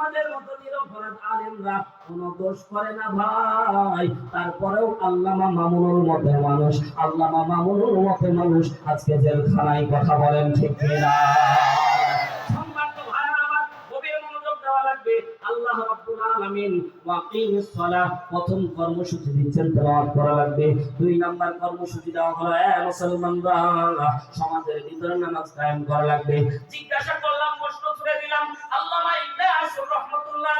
আমাদের মতো নিরপরাধ আলেমরা কোনো দোষ করে না ভাই। তারপরেও আল্লামা মতে মানুষ, আল্লামা মতে মানুষ আজকে জেলখানায় কথা বলেন ঠিক আল্লাহ প্রথম কর্মসূচি দিচ্ছেন, তেলাওয়াত করা লাগবে। দুই নাম্বার কর্মসূচি দেওয়া হলো, এ মুসলমানরা, সমাজের ভিতরে নামাজ কায়েম করা লাগবে। জিজ্ঞাসা করলাম, প্রশ্ন ছুড়ে দিলাম আশুর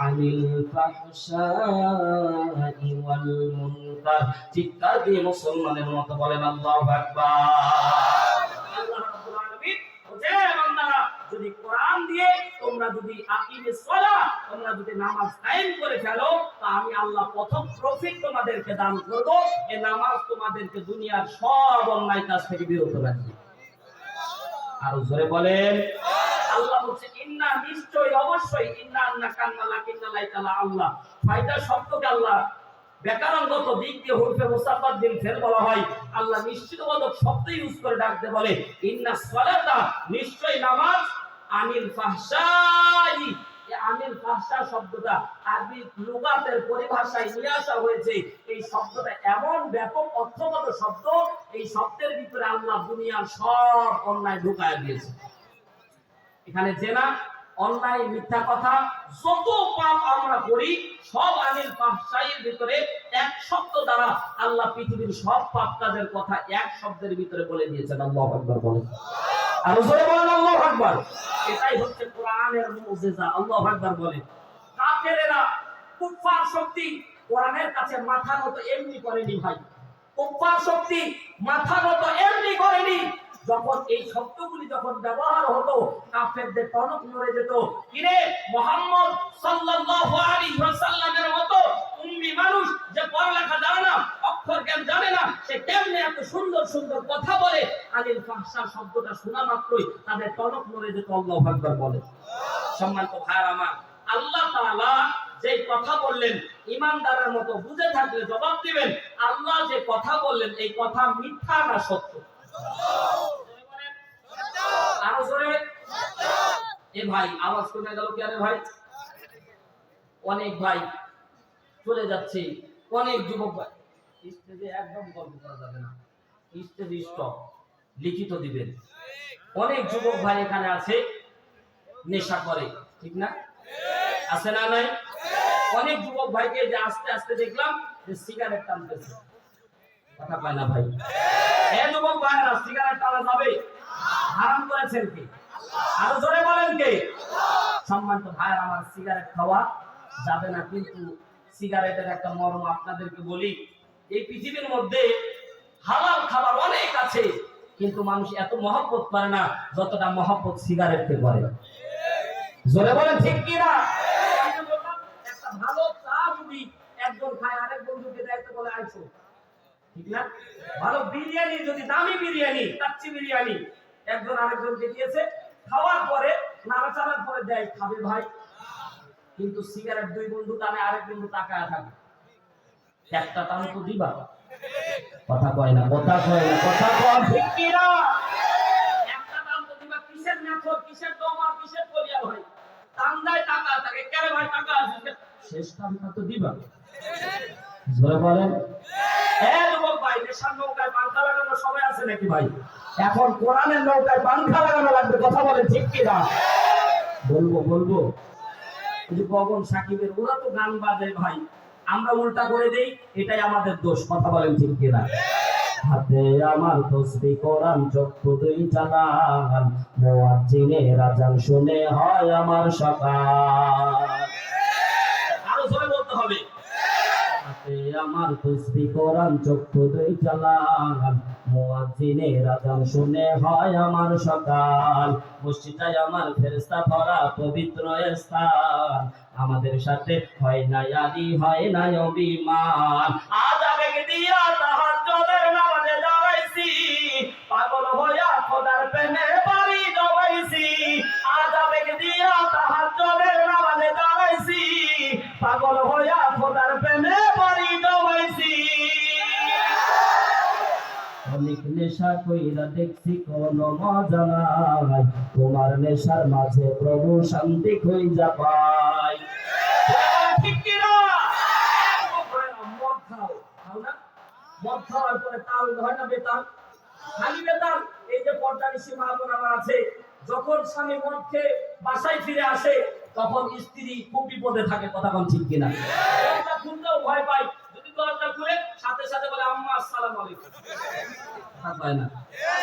আলামিন বলছে বান্দারা যদি কোরআন দিয়ে তোমরা যদি আকিমে সলা তোমরা যদি নামাজ কায়েম করে ফেলো, তা আমি আল্লাহ প্রথম প্রফিট তোমাদেরকে দান করব। এই নামাজ তোমাদেরকে দুনিয়ার সব অন্যায় কাজ থেকে বিরত রাখবে। আরও জোরে বলেন। আল্লাহ বলছে, ইন্না নিশ্চয়ই, অবশ্যই, ইন্না আন্না কান্না লাকিন্না লাইতালা আল্লাহ। ফায়দা শব্দকে আল্লাহ ব্যাকরণগত দিক দিয়ে হুরফে মুসাফাত দিন ফের বলা হয়। আল্লাহ নিশ্চিতবোধক শব্দ ইউজ করে ডাকতে বলে, ইন্না সালাতা, নিশ্চয়ই নামাজ, আনিল ফাহশাই। আনিল ফাহশা শব্দটা আরবি লুগাতের পরিভাষায় নিয়ে আসা হয়েছে। এই শব্দটা এমন ব্যাপক অর্থগত শব্দ, এই শব্দের ভিতরে আল্লাহ দুনিয়ার সব অন্যায় ঢুকায় দিয়েছে। এখানে জেনা, অন্যায়, মিথ্যা কথা, যত পাপ আমরা করি, সব আনিল পাপসাইয়ের ভিতরে এক শব্দ দ্বারা আল্লাহ পৃথিবীর সব পাপ কাজের কথা এক শব্দের ভিতরে বলে দিয়েছেন, আল্লাহ বলে আর বলেন, আল্লাহ এটাই হচ্ছে কোরআনের আল্লাহ বলে কাফেরেরা কুফার শক্তি কোরআনের কাছে মাথা নত এমনি করেনি ভাই। কুফার শক্তি মাথা নত এমনি করেনি। যখন এই শব্দগুলি যখন ব্যবহার হতো, কাফেরদের টনক নড়ে যেত। কিরে? মোহাম্মদ সাল্লাল্লাহু আলাইহি ওয়াসাল্লামের মতো উম্মি মানুষ যে পড়ালেখা জানে না, অক্ষর জ্ঞান জানে না, সে কেমনে এত সুন্দর সুন্দর কথা বলে? আলিল ফাহশা শব্দটা শোনা মাত্রই তাদের টনক নড়ে যেত, আল্লাহু আকবার বলে। সম্মানিত ভাইয়ার আমার, আল্লাহ তাআলা যে কথা বললেন, ইমানদারের মতো বুঝে থাকলে জবাব দিবেন, আল্লাহ যে কথা বললেন, এই কথা মিথ্যা না সত্য। অনেক যুবক ভাই। লিখিত দিবেন। অনেক যুবক ভাই এখানে আছে, নেশা করে, ঠিক না? আছে না নাই? অনেক যুবক ভাইকে যে আস্তে আস্তে দেখলাম যে সিগারেট টানতেছে। পায় না ভাই? এ যুবক সিগারেট যাবে। হারাম করেছেন কে? আরও জোরে বলেন কে? সম্মানিত ভাই আমার সিগারেট খাওয়া যাবে না, কিন্তু সিগারেটের একটা মর্ম আপনাদেরকে বলি, এই পৃথিবীর মধ্যে হালাল খাবার অনেক আছে, কিন্তু মানুষ এত মহব্বত করে না যতটা মহব্বত সিগারেটকে করে। জোরে বলেন ঠিক কি না? একটা ভালো চা যদি একজন খায়, আরেক বন্ধুকে দেয়, তো বলে আইছো ঠিক না? ভালো বিরিয়ানি যদি দামি বিরিয়ানি কাচ্চি বিরিয়ানি একজন আরেকজনকে দিয়েছে খাওয়ার পরে নাড়াচাড়ার পরে দেয় খাবে ভাই। কিন্তু সিগারেট দুই বন্ধু টানে আরেক বন্ধু তাকায় থাকে একটা টান তো দিবা। কথা কয় না কথা কয় না কথা কয় ঠিক কি না? একটা টান তো দিবা কিসের মেথর কিসের তোমার কিসের বলিয়া ভাই টান দেয় টাকা থাকে কেন ভাই টাকা আছে? শেষ টানটা তো দিবা। জোরে বলেন। নৌকায় আছে নাকি ভাই? এখন কোরআনের নৌকায় লাগানো লাগবে, কথা বলেন ঠিক বলব বলব। পবন সাকিবের, ওরা তো গান বাজে ভাই। আমরা উল্টা করে দেই, এটাই আমাদের দোষ, কথা বলেন ঠিক কি না হাতে আমার তসবি, কোরআন চক্ষু দুই চালান। মুয়াজ্জিনের আজান শুনে হয় আমার সকাল আরও জোরে বলতে হবে হাতে আমার তসবি কোরআন চক্ষু দুই চালান। মুয়াজ্জিনের আজান শুনে হয় আমার সকাল। মসজিদায় আমার ফেরেশতা ভরা পবিত্র স্থান। আমাদের সাথে হয় না আদি হয় না অভিমান। আজ আবেগ দিয়া তাহার চলে নামাজে অনেক নেশা কইরা দেখছি কোন মজা নাই। তোমার নেশার মাঝে প্রভু শান্তি পাই। এই যে আমার আছে যখন স্বামী মদ খেয়ে বাসায় ফিরে আসে, তখন স্ত্রী খুব বিপদে থাকে, কথা কোন ঠিক কিনা দরজা খুলতেও ভয় পাই যদি দরজা খুলে সাথে সাথে বলে আম্মা আসসালামু আলাইকুম। তা পায় না।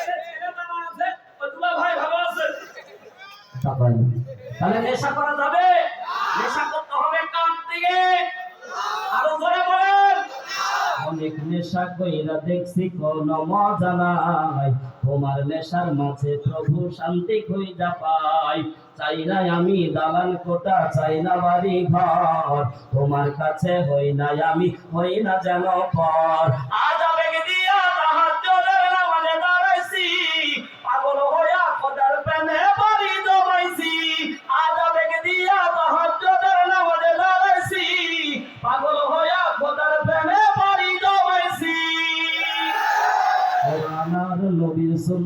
ছেলে আমার আছে ওই দুলা ভাই ভালো আছে। তা পায় না। তাহলে নেশা করা যাবে? নেশা করতে হবে কান থেকে আরও জোরে বলেন। অনেক নেশা কইরা দেখছি কোন মজা নাই। তোমার নেশার মাঝে প্রভু শান্তি খুঁজা পাই। চাই না আমি দালান কোটা চাই না বাড়ি ঘর। তোমার কাছে হই না আমি, হই না যেন পর। আজ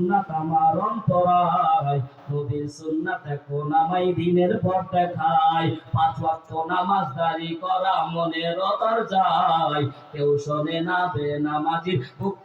সুন্নাত আমার অন্তরায়। নবীর সুন্নাত এখন আমায় দিনের পর দেখায়। পাঁচ ওয়াক্ত নামাজ দাঁড়ি করা মনের অতর যায় কেউ শোনে না বে নামাজির বুক